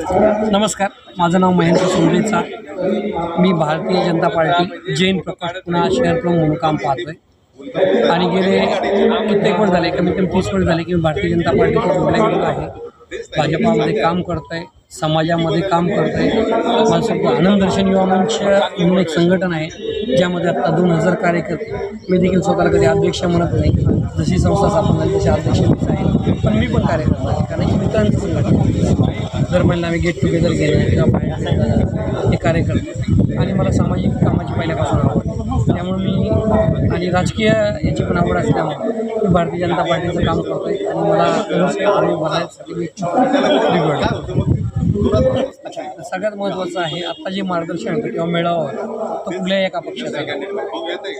नमस्कार माझं नाव महेंद्र सोंडेचा. मी भारतीय जनता पार्टी जैन प्रकाश पुन्हा शहर प्रमुख म्हणून काम पाहतोय. आणि गेले कित्येक वर्ष झाले कमीत कमी तीस वर्ष झाले की मी भारतीय जनता पार्टीचा जोडला आहे. भाजपामध्ये काम करत आहे समाजामध्ये काम करत आहे मला आनंद दर्शन युवा मंच म्हणून एक संघटन आहे. ज्यामध्ये आत्ता दोन हजार कार्यकर्ते मी देखील स्वतःला कधी अध्यक्ष म्हणत नाही. जशी संस्था स्थापन झाली तशी अध्यक्ष मीच आहे. पण मी पण कार्यकर्ता आहे. कारण की मित्रांचं संघटना दर महिन्याला आम्ही गेट टुगेदर घेणं किंवा बाहेर हे कार्य करतो आणि मला सामाजिक कामाची पहिल्यापासून आवड त्यामुळे मी आणि राजकीय याची पण आवड असल्यामुळे मी भारतीय जनता पार्टीचं काम करतो आहे आणि मला व्यवस्थित बघायसाठी मी इच्छुक अच्छा. सगळ्यात महत्त्वाचं आहे आत्ता जे मार्गदर्शन होतं किंवा मेळावा होता तो कुठल्याही एका पक्षाचा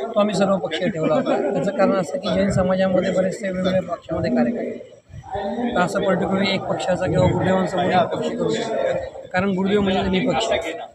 तो आम्ही सर्व पक्ष ठेवला होता. त्याचं कारण असं की जैन समाजामध्ये बरेचसे वेगवेगळ्या पक्षामध्ये कार्यकर्ते असं पर्टिक्युलर एक पक्षाचा किंवा गुरुदेवांचा एक पक्ष करू शकतो. कारण गुरुदेव म्हणजे निपक्ष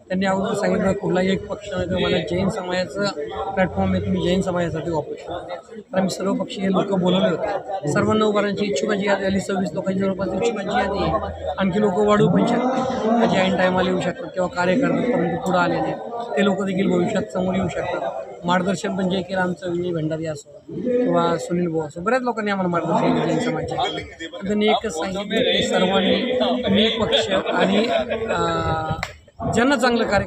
त्यांनी अगोदर सांगितलं कुठलाही एक पक्ष नाही मला जैन समाजाचं प्लॅटफॉर्म आहे तुम्ही जैन समाजासाठी वापरू शकता. तर आम्ही सर्व पक्षीय लोक बोलवले होते. सर्वांना उभारण्याची इच्छुकाची यादी आली सव्वीस लोकांची जवळपास इच्छुकांची यादी आहे. आणखी लोक वाढवू पण शकतात. त्याची ऐन टायमाला येऊ शकतात किंवा कार्य करतात परंतु पुढं आले नाही ते लोक देखील भविष्यात समोर येऊ शकतात. मार्गदर्शन पण जे केलं आमचं विजय भंडारी असो किंवा सुनील भाऊ असो बऱ्याच लोकांनी आम्हाला मार्गदर्शन केलं जैन समाजाचे त्यांनी एकच सांगितलं की सर्वांनी निपक्ष आणि ज्यांना चांगलं कार्य